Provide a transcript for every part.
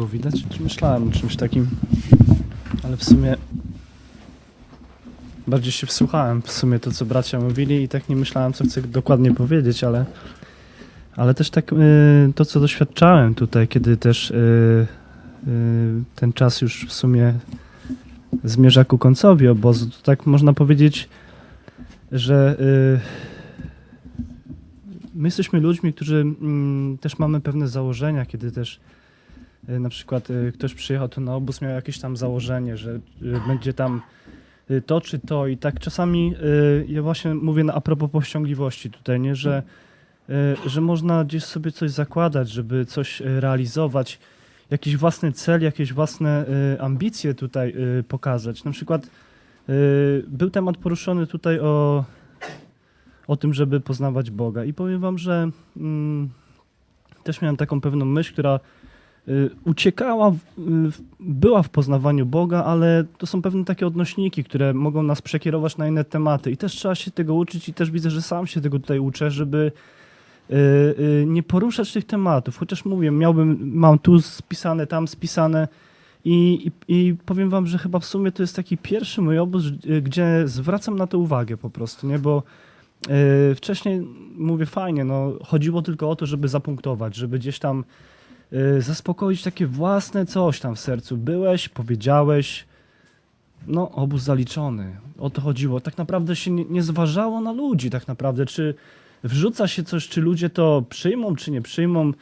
było widać? Czy myślałem o czymś takim, ale w sumie bardziej się wsłuchałem w sumie to, co bracia mówili i tak nie myślałem, co chcę dokładnie powiedzieć, ale, ale też tak y, to, co doświadczałem tutaj, kiedy też y, y, ten czas już w sumie zmierza ku końcowi obozu, to tak można powiedzieć, że y, my jesteśmy ludźmi, którzy mm, też mamy pewne założenia, kiedy też y, na przykład y, ktoś przyjechał tu na obóz, miał jakieś tam założenie, że y, będzie tam to czy to i tak czasami ja właśnie mówię na, a propos powściągliwości tutaj, nie, że, że można gdzieś sobie coś zakładać, żeby coś realizować, jakiś własny cel, jakieś własne ambicje tutaj pokazać. Na przykład był temat poruszony tutaj o, o tym, żeby poznawać Boga i powiem wam, że mm, też miałem taką pewną myśl, która uciekała, w, w, była w poznawaniu Boga, ale to są pewne takie odnośniki, które mogą nas przekierować na inne tematy. I też trzeba się tego uczyć i też widzę, że sam się tego tutaj uczę, żeby y, y, nie poruszać tych tematów, chociaż mówię, miałbym, mam tu spisane, tam spisane i, i, i powiem wam, że chyba w sumie to jest taki pierwszy mój obóz, y, gdzie zwracam na to uwagę po prostu, nie, bo y, wcześniej mówię fajnie, no chodziło tylko o to, żeby zapunktować, żeby gdzieś tam y, zaspokoić takie własne coś tam w sercu. Byłeś, powiedziałeś, no obóz zaliczony. O to chodziło. Tak naprawdę się nie, nie zważało na ludzi, tak naprawdę, czy wrzuca się coś, czy ludzie to przyjmą, czy nie przyjmą.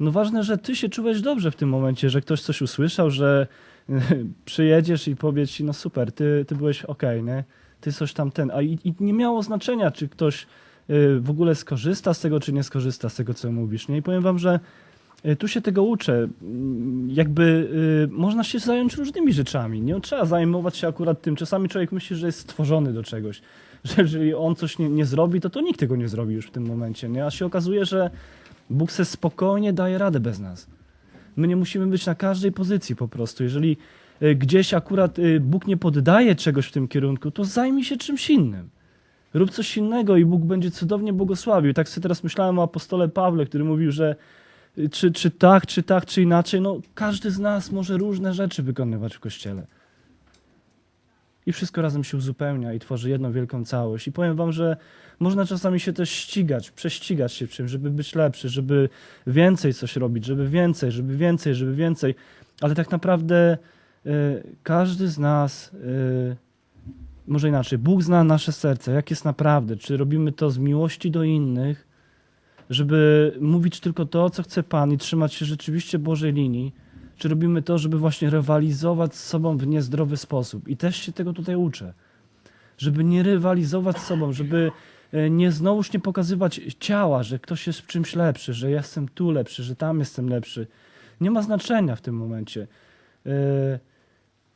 No ważne, że ty się czułeś dobrze w tym momencie, że ktoś coś usłyszał, że przyjedziesz i powie ci, no super, ty, ty byłeś okej, nie? Ty coś tam ten. A i, i nie miało znaczenia, czy ktoś y, w ogóle skorzysta z tego, czy nie skorzysta z tego, co mówisz, nie? I powiem wam, że y, tu się tego uczę. Mm, Jakby y, można się zająć różnymi rzeczami. Nie trzeba zajmować się akurat tym. Czasami człowiek myśli, że jest stworzony do czegoś. Że jeżeli on coś nie, nie zrobi, to to nikt tego nie zrobi już w tym momencie. Nie? A się okazuje, że Bóg se spokojnie daje radę bez nas. My nie musimy być na każdej pozycji po prostu. Jeżeli y, gdzieś akurat y, Bóg nie poddaje czegoś w tym kierunku, to zajmij się czymś innym. Rób coś innego i Bóg będzie cudownie błogosławił. Tak sobie teraz myślałem o apostole Pawle, który mówił, że czy, czy tak, czy tak, czy inaczej, no każdy z nas może różne rzeczy wykonywać w Kościele. I wszystko razem się uzupełnia i tworzy jedną wielką całość. I powiem wam, że można czasami się też ścigać, prześcigać się w czymś, żeby być lepszy, żeby więcej coś robić, żeby więcej, żeby więcej, żeby więcej. Ale tak naprawdę y, każdy z nas, y, może inaczej, Bóg zna nasze serce, jak jest naprawdę. Czy robimy to z miłości do innych, żeby mówić tylko to, co chce Pan i trzymać się rzeczywiście Bożej linii, czy robimy to, żeby właśnie rywalizować z sobą w niezdrowy sposób. I też się tego tutaj uczę. Żeby nie rywalizować z sobą, żeby e, nie znowuż nie pokazywać ciała, że ktoś jest w czymś lepszy, że ja jestem tu lepszy, że tam jestem lepszy. Nie ma znaczenia w tym momencie. E,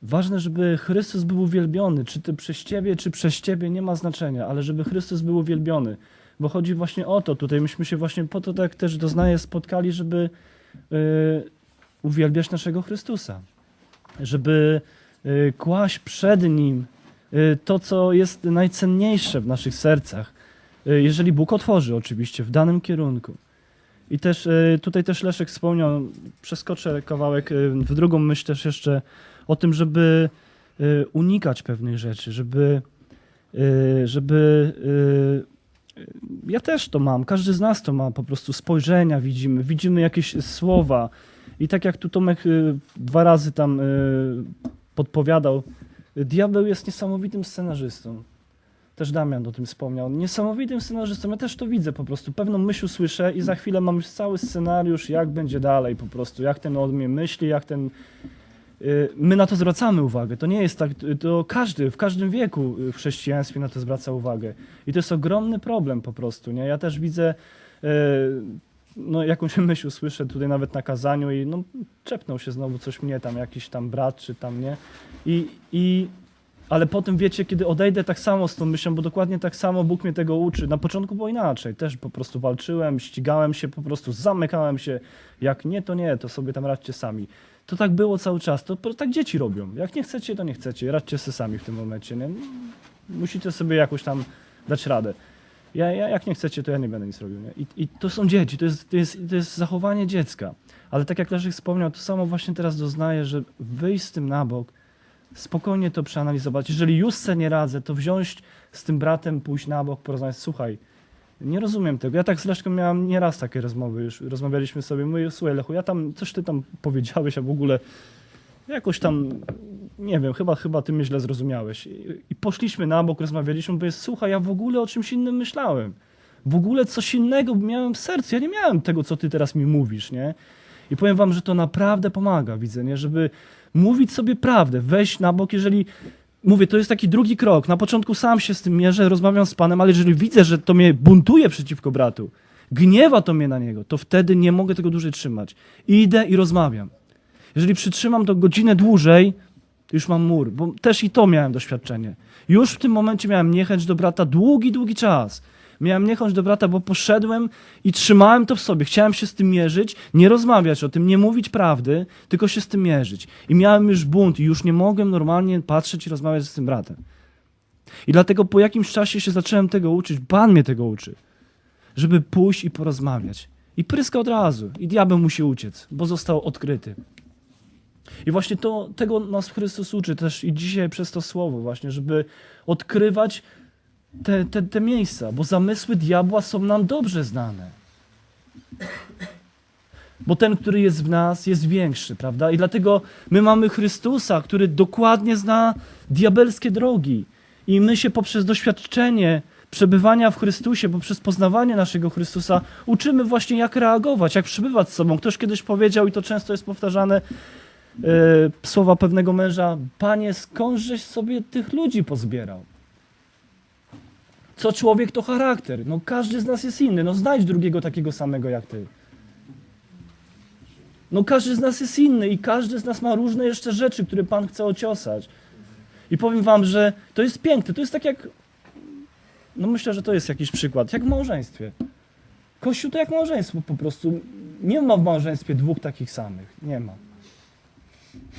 Ważne, żeby Chrystus był uwielbiony, czy ty przez ciebie, czy przez ciebie, nie ma znaczenia, ale żeby Chrystus był uwielbiony. Bo chodzi właśnie o to, tutaj myśmy się właśnie po to tak też doznaję spotkali, żeby e, uwielbiać naszego Chrystusa. Żeby y, kłaść przed Nim y, to, co jest najcenniejsze w naszych sercach. Y, Jeżeli Bóg otworzy, oczywiście, w danym kierunku. I też y, tutaj też Leszek wspomniał, przeskoczę kawałek y, w drugą myśl też jeszcze o tym, żeby y, unikać pewnych rzeczy, żeby, y, żeby y, ja też to mam, każdy z nas to ma, po prostu spojrzenia widzimy, widzimy jakieś słowa i tak jak tu Tomek y, dwa razy tam y, podpowiadał, diabeł jest niesamowitym scenarzystą. Też Damian o tym wspomniał. Niesamowitym scenarzystą. Ja też to widzę po prostu. Pewną myśl słyszę i za chwilę mam już cały scenariusz, jak będzie dalej po prostu. Jak ten od mnie myśli, jak ten... Y, My na to zwracamy uwagę. To nie jest tak, to każdy, w każdym wieku y, w chrześcijaństwie na to zwraca uwagę. I to jest ogromny problem po prostu, nie? Ja też widzę, y, no jakąś myśl słyszę tutaj nawet na kazaniu i no czepnął się znowu coś mnie tam, jakiś tam brat czy tam, nie? I, i ale potem wiecie, kiedy odejdę tak samo z tą myślą, bo dokładnie tak samo Bóg mnie tego uczy. Na początku było inaczej. Też po prostu walczyłem, ścigałem się, po prostu zamykałem się. Jak nie, to nie, to sobie tam radźcie sami. To tak było cały czas. To tak dzieci robią. Jak nie chcecie, to nie chcecie. Radźcie sobie sami w tym momencie. Nie? Musicie sobie jakoś tam dać radę. Ja, ja, jak nie chcecie, to ja nie będę nic robił. Nie? I, I to są dzieci, to jest, to, jest, to jest zachowanie dziecka. Ale tak jak Leszek wspomniał, to samo właśnie teraz doznaję, że wyjść z tym na bok, spokojnie to przeanalizować. Jeżeli już se nie radzę, to wziąć z tym bratem, pójść na bok, porozmawiać. Słuchaj, nie rozumiem tego. Ja tak z miałem nieraz takie rozmowy już. Rozmawialiśmy sobie, mówię, słuchaj Lechu, ja tam, coś ty tam powiedziałeś, a w ogóle jakoś tam, nie wiem, chyba, chyba ty mnie źle zrozumiałeś. I, I poszliśmy na bok, rozmawialiśmy, mówię, słuchaj, ja w ogóle o czymś innym myślałem. W ogóle coś innego miałem w sercu. Ja nie miałem tego, co ty teraz mi mówisz, nie? I powiem wam, że to naprawdę pomaga, widzę, nie? Żeby mówić sobie prawdę, wejść na bok, jeżeli mówię, to jest taki drugi krok. Na początku sam się z tym mierzę, rozmawiam z Panem, ale jeżeli widzę, że to mnie buntuje przeciwko bratu, gniewa to mnie na niego, to wtedy nie mogę tego dłużej trzymać. Idę i rozmawiam. Jeżeli przytrzymam to godzinę dłużej, to już mam mur, bo też i to miałem doświadczenie. Już w tym momencie miałem niechęć do brata długi, długi czas. Miałem niechęć do brata, bo poszedłem i trzymałem to w sobie. Chciałem się z tym mierzyć, nie rozmawiać o tym, nie mówić prawdy, tylko się z tym mierzyć. I miałem już bunt i już nie mogłem normalnie patrzeć i rozmawiać z tym bratem. I dlatego po jakimś czasie się zacząłem tego uczyć. Pan mnie tego uczy. Żeby pójść i porozmawiać. I pryska od razu. I diabeł musi uciec, bo został odkryty. I właśnie to, tego nas Chrystus uczy też i dzisiaj przez to słowo właśnie, żeby odkrywać te, te, te miejsca, bo zamysły diabła są nam dobrze znane. Bo ten, który jest w nas, jest większy, prawda? I dlatego my mamy Chrystusa, który dokładnie zna diabelskie drogi. I my się poprzez doświadczenie przebywania w Chrystusie, poprzez poznawanie naszego Chrystusa, uczymy właśnie, jak reagować, jak przebywać z sobą. Ktoś kiedyś powiedział, i to często jest powtarzane, e, słowa pewnego męża: Panie, skądżeś sobie tych ludzi pozbierał? Co człowiek to charakter. No każdy z nas jest inny. No znajdź drugiego takiego samego jak ty. No każdy z nas jest inny i każdy z nas ma różne jeszcze rzeczy, które Pan chce ociosać. I powiem wam, że to jest piękne. To jest tak jak. No myślę, że to jest jakiś przykład. Jak w małżeństwie. Kościół to jak małżeństwo po prostu. Nie ma w małżeństwie dwóch takich samych. Nie ma.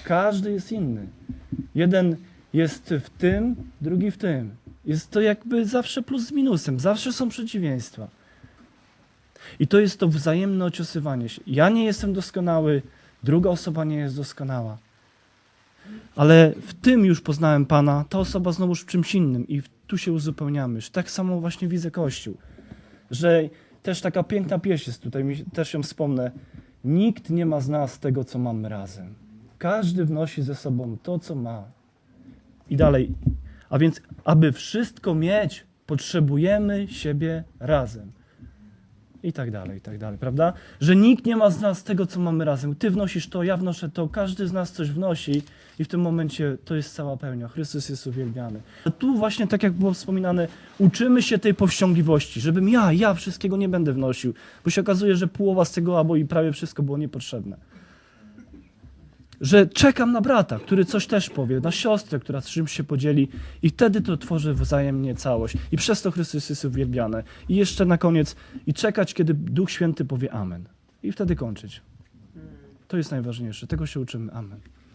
Każdy jest inny. Jeden jest w tym, drugi w tym. Jest to jakby zawsze plus z minusem, zawsze są przeciwieństwa. I to jest to wzajemne ociosywanie się. Ja nie jestem doskonały, druga osoba nie jest doskonała. Ale w tym już poznałem Pana, ta osoba znowuż w czymś innym i tu się uzupełniamy. Tak samo właśnie widzę Kościół. Że też taka piękna pieśń jest tutaj, też ją wspomnę. Nikt nie ma z nas tego, co mamy razem. Każdy wnosi ze sobą to, co ma. I dalej. A więc, aby wszystko mieć, potrzebujemy siebie razem. I tak dalej, i tak dalej, prawda? Że nikt nie ma z nas tego, co mamy razem. Ty wnosisz to, ja wnoszę to, każdy z nas coś wnosi i w tym momencie to jest cała pełnia. Chrystus jest uwielbiany. A tu właśnie, tak jak było wspominane, uczymy się tej powściągliwości, żebym ja, ja wszystkiego nie będę wnosił, bo się okazuje, że połowa z tego albo i prawie wszystko było niepotrzebne że czekam na brata, który coś też powie, na siostrę, która z czymś się podzieli i wtedy to tworzy wzajemnie całość. I przez to Chrystus jest uwielbiany. I jeszcze na koniec, i czekać, kiedy Duch Święty powie Amen. I wtedy kończyć. To jest najważniejsze. Tego się uczymy. Amen.